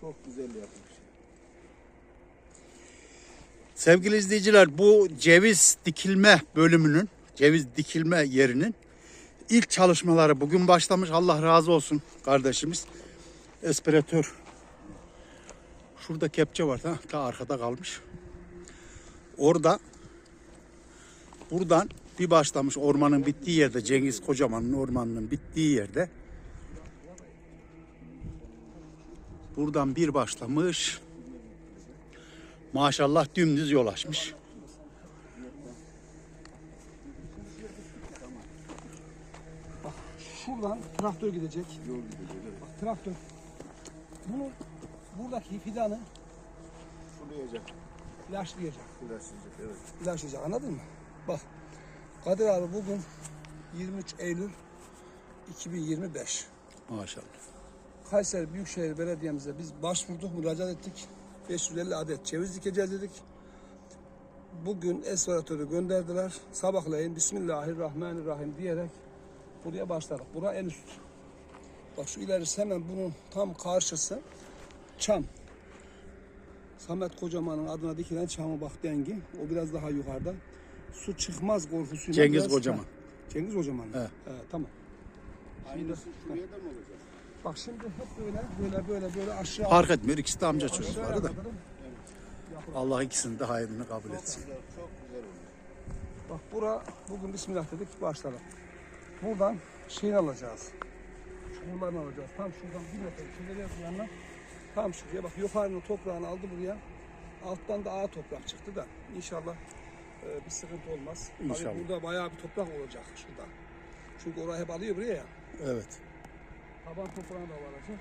Çok güzel yapmış. Sevgili izleyiciler bu ceviz dikilme bölümünün, ceviz dikilme yerinin ilk çalışmaları bugün başlamış. Allah razı olsun kardeşimiz. Espiratör. Şurada kepçe var ha, ta arkada kalmış. Orada buradan bir başlamış ormanın bittiği yerde Cengiz Kocaman'ın ormanının bittiği yerde buradan bir başlamış. Maşallah dümdüz yol açmış. Şuradan traktör gidecek. Yol gidecek. Bak traktör. Bunu buradaki fidanı Sulayacak. ilaçlayacak. Sulaşacak evet. İlaçlayacak anladın mı? Bak Kadir abi bugün 23 Eylül 2025. Maşallah. Kayseri Büyükşehir Belediye'mize biz başvurduk, müracaat ettik. 550 adet ceviz dikeceğiz dedik. Bugün esvaratörü gönderdiler. Sabahleyin Bismillahirrahmanirrahim diyerek buraya başladık. Bura en üst. Bak şu ilerisi hemen bunun tam karşısı çam. Samet Kocaman'ın adına dikilen çamı bak dengi. O biraz daha yukarıda. Su çıkmaz korkusuyla. Cengiz biraz- Kocaman. Ha, Cengiz Kocaman. Evet. tamam. Aynısı şuraya da mı olacak? Bak şimdi hep böyle böyle böyle böyle aşağı Fark etmiyor. İkisi de amca çocukları da. Allah ikisinin de hayrını kabul etsin. Bak bura bugün Bismillah dedik başlayalım. Buradan şeyini alacağız. Çukurlarını alacağız. Tam şuradan bir metre bir yanına. Tam şuraya bak yukarının toprağını aldı buraya. Alttan da ağ toprak çıktı da inşallah e, bir sıkıntı olmaz. Tabii İnşallah. burada bayağı bir toprak olacak şurada. Çünkü orayı hep alıyor buraya ya. Evet. Taban toprağını da alacak.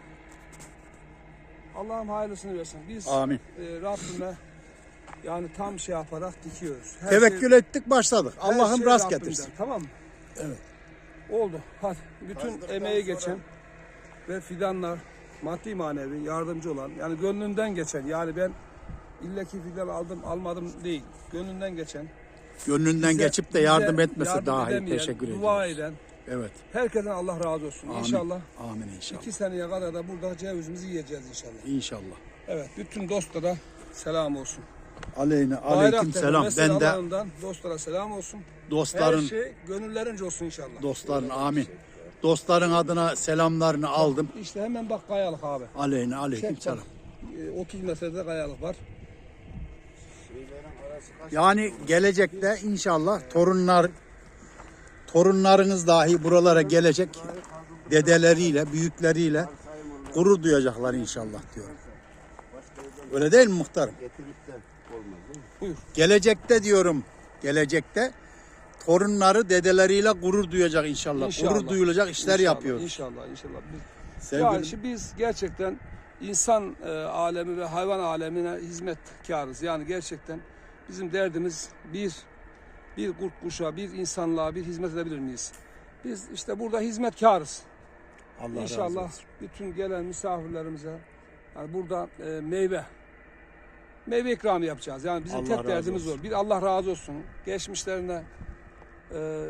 Allah'ım hayırlısını versin. Biz Amin. e, Rabbime yani tam şey yaparak dikiyoruz. Her Tevekkül şey- ettik başladık. Allah'ım şey rast Rabbimden, getirsin. Tamam mı? Evet. Oldu. Hadi. Bütün Kazdıktan emeği sonra- geçen ve fidanlar maddi manevi yardımcı olan yani gönlünden geçen yani ben illaki fidan aldım almadım değil. Gönlünden geçen. Gönlünden bize- geçip de bize yardım etmesi yardım daha iyi. Teşekkür Dua ediyoruz. eden Evet. herkesten Allah razı olsun. Amin. İnşallah Amin inşallah. iki seneye kadar da burada cevizimizi yiyeceğiz inşallah. İnşallah. Evet. Bütün dostlara selam olsun. Aleyhine aleyküm selam. Ben de dostlara selam olsun. dostların Her şey gönüllerince olsun inşallah. dostların amin. Dostların adına selamlarını aldım. İşte hemen bak kayalık abi. Aleyhine aleyküm Çek selam. bak. Ee, 30 metrede kayalık var. Yani gelecekte inşallah torunlar torunlarınız dahi buralara gelecek dedeleriyle, büyükleriyle gurur duyacaklar inşallah diyorum. Öyle değil mi muhtarım? Buyur. Gelecekte diyorum, gelecekte torunları dedeleriyle gurur duyacak inşallah. İnşallah. Gurur duyulacak işler İnşallah, yapıyoruz. İnşallah inşallah. Biz, Sevgili yani şimdi biz gerçekten insan e, alemi ve hayvan alemine hizmetkarız. Yani gerçekten bizim derdimiz bir bir kurt kuşa, bir insanlığa bir hizmet edebilir miyiz? Biz işte burada hizmetkarız. Allah razı İnşallah olsun. bütün gelen misafirlerimize yani burada e, meyve meyve ikramı yapacağız. Yani bizim Allah tek razı derdimiz olsun. o. Bir Allah razı olsun. Geçmişlerine e,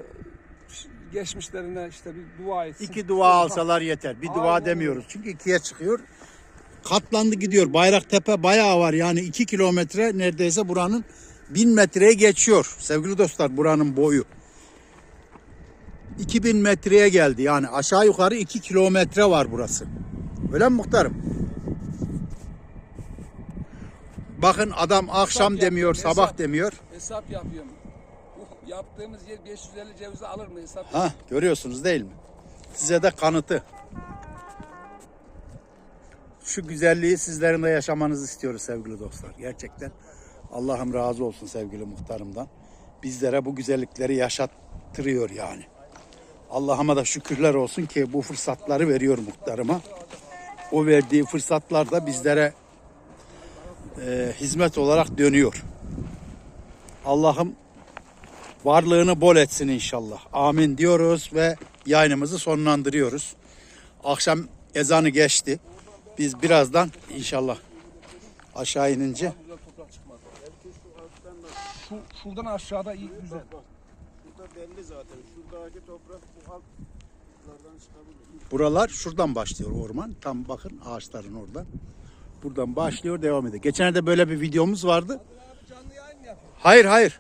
geçmişlerine işte bir dua etsin. İki dua alsalar yeter. Bir dua Aynen demiyoruz. Çünkü ikiye çıkıyor. Katlandı gidiyor. Bayraktepe bayağı var. Yani iki kilometre neredeyse buranın bin metreye geçiyor. Sevgili dostlar buranın boyu. 2000 metreye geldi. Yani aşağı yukarı 2 kilometre var burası. Öyle mi muhtarım? Bakın adam akşam yapıyor, demiyor, hesap. sabah demiyor. Hesap yapıyorum. Uh, yaptığımız yer 550 cevizi alır mı hesap? Ha görüyorsunuz değil mi? Size de kanıtı. Şu güzelliği sizlerin de yaşamanızı istiyoruz sevgili dostlar. Gerçekten Allah'ım razı olsun sevgili muhtarımdan. Bizlere bu güzellikleri yaşattırıyor yani. Allah'ıma da şükürler olsun ki bu fırsatları veriyor muhtarıma. O verdiği fırsatlar da bizlere e, hizmet olarak dönüyor. Allah'ım varlığını bol etsin inşallah. Amin diyoruz ve yayınımızı sonlandırıyoruz. Akşam ezanı geçti. Biz birazdan inşallah aşağı inince Güzel toprak çıkmadı. Şu, şuradan aşağıda iyi güzel. Burada belli zaten. Şuradaki toprak bu çıkabilir. buralar şuradan başlıyor orman. Tam bakın ağaçların oradan. buradan başlıyor devam ediyor. Geçen de böyle bir videomuz vardı. Hayır hayır.